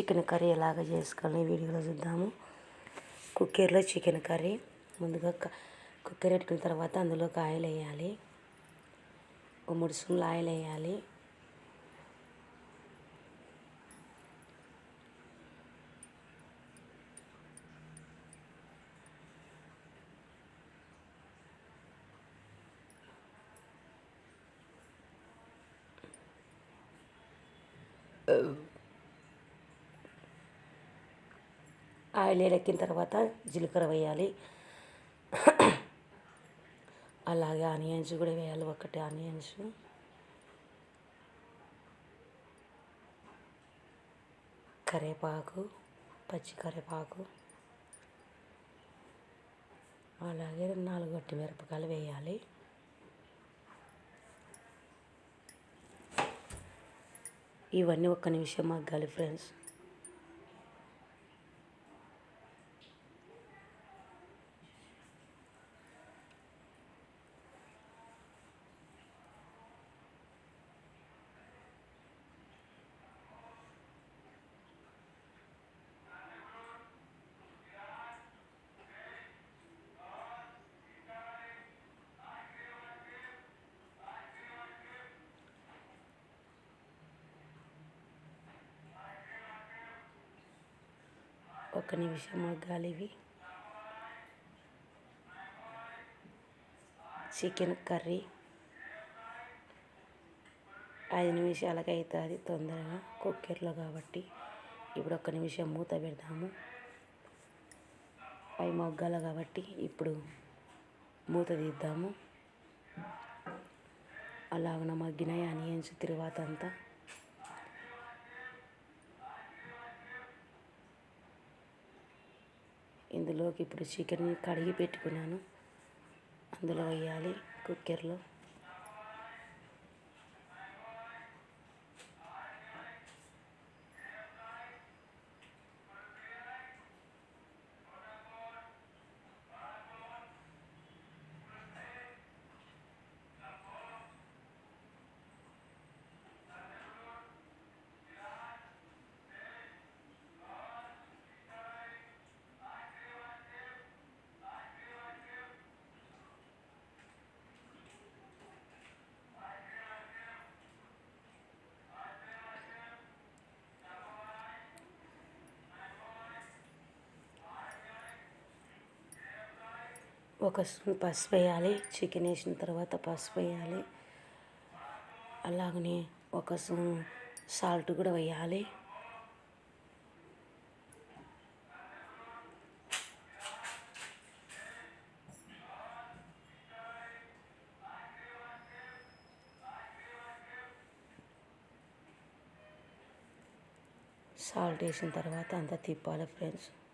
Chicken curry ఎలాగ చేసుకోవాలని వీడియోలో చూద్దాము. కుక్కర్లో చికెన్ కర్రీ. ముందుగా క- కుక్కర్ పెట్టుకున్న తర్వాత అందులోకి ఆయిల్ వేయాలి. ఒక మూడు స్పూన్లు ఆయిల్ వేయాలి. ఆయిల్ ఎక్కిన తర్వాత జీలకర్ర వేయాలి. అలాగే ఆనియన్స్ కూడా వేయాలి ఒకటి ఆనియన్స్. కరివేపాకు పచ్చి కరివేపాకు అలాగే నాలుగు గట్టి మిరపకాయలు వేయాలి. ఇవన్నీ ఒక్క నిమిషం మగ్గాలి ఫ్రెండ్స్. ఒక్క నిమిషం మగ్గాలి ఇవి. Chicken curry. ఐదు నిమిషాలకి అవుతుంది తొందరగా కుక్కర్లో కాబట్టి. ఇప్పుడు ఒక్క నిమిషం మూత పెడదాము. అవి మగ్గాలి కాబట్టి ఇప్పుడు మూత తీద్దాము. అలాగన మగ్గినాయి ఆనియన్స్ తరువాత అంతా ఇందులోకి ఇప్పుడు చికెన్ కడిగి పెట్టుకున్నాను. అందులో వేయాలి కుక్కర్లో. ఒక స్పూన్ పసుపు వేయాలి. చికెన్ వేసిన తర్వాత పసుపు వేయాలి. అలాగనే ఒక స్పూన్ సాల్ట్ కూడా వేయాలి. సాల్ట్ వేసిన తర్వాత అంతా తిప్పాలి ఫ్రెండ్స్.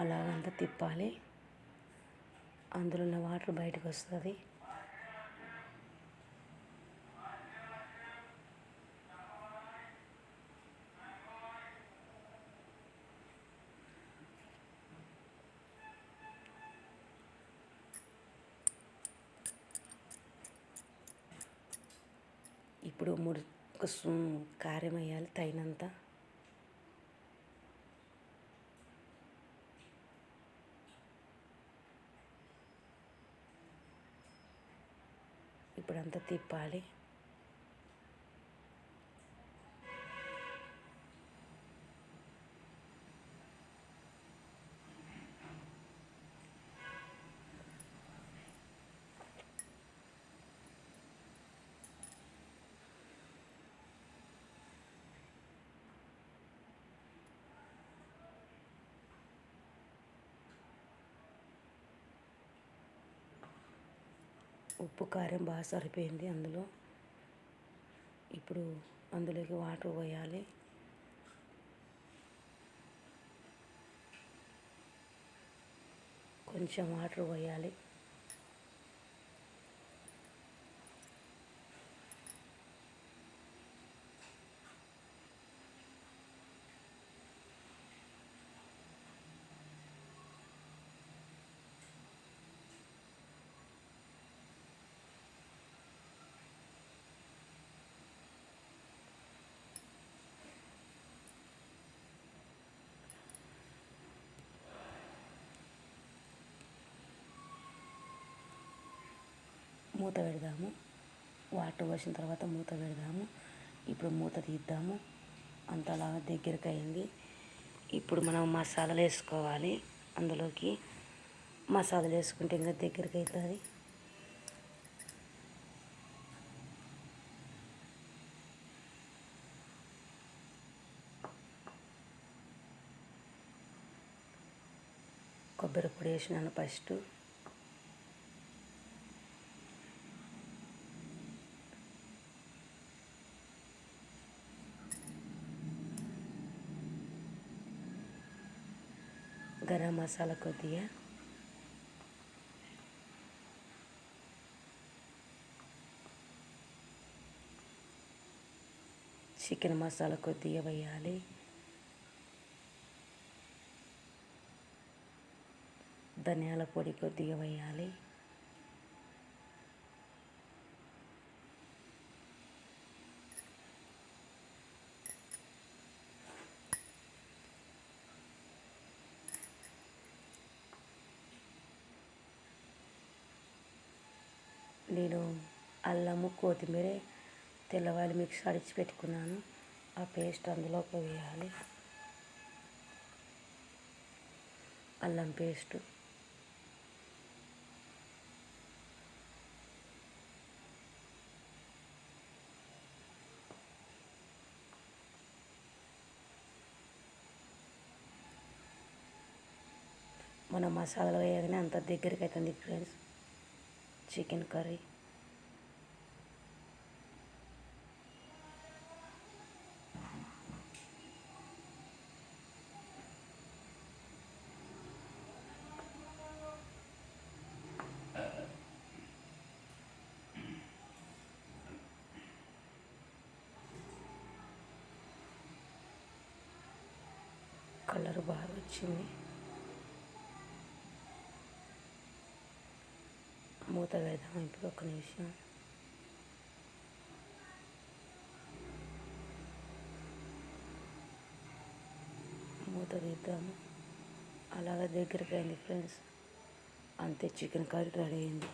అలాగంతా తిప్పాలి. అందులో ఉన్న వాటర్ బయటకు వస్తుంది. ఇప్పుడు మూడు ఒక కారం వేయాలి తగినంత. ఇప్పుడంతా తిప్పాలి. ఉప్పు కారం బాగా సరిపోయింది అందులో. ఇప్పుడు అందులోకి వాటర్ పోయాలి. కొంచెం వాటర్ పోయాలి. మూత పెడదాము. వాటర్ పోసిన తర్వాత మూత పెడదాము. ఇప్పుడు మూత తీద్దాము. అంతలాగా దగ్గరికి అయింది ఇప్పుడు మనం మసాలాలు వేసుకోవాలి. అందులోకి మసాలాలు వేసుకుంటే ఇంకా దగ్గరికి అవుతుంది కొబ్బరి పొడి వేసినాను ఫస్ట్. గరం మసాలా కొద్దిగా. చికెన్ మసాలా కొద్దిగా వేయాలి. ధనియాల పొడి కొద్దిగా వేయాలి. నేను అల్లము కొత్తిమీర తెల్లవాయలు మిక్స్ అడిచి పెట్టుకున్నాను. ఆ పేస్ట్ అందులోకి వేయాలి. అల్లం పేస్ట్. మన మసాలాలు వేయగానే అంత దగ్గరికి అవుతుంది ఫ్రెండ్స్. చికెన్ కర్రీ కలర్ బాగా వచ్చింది మూత పెడదాం ఇప్పుడు ఒక నిమిషం. మూత తీద్దాము అలాగ దగ్గరికి అయింది ఫ్రెండ్స్. అంతే చికెన్ కర్రీ రెడీ అయింది.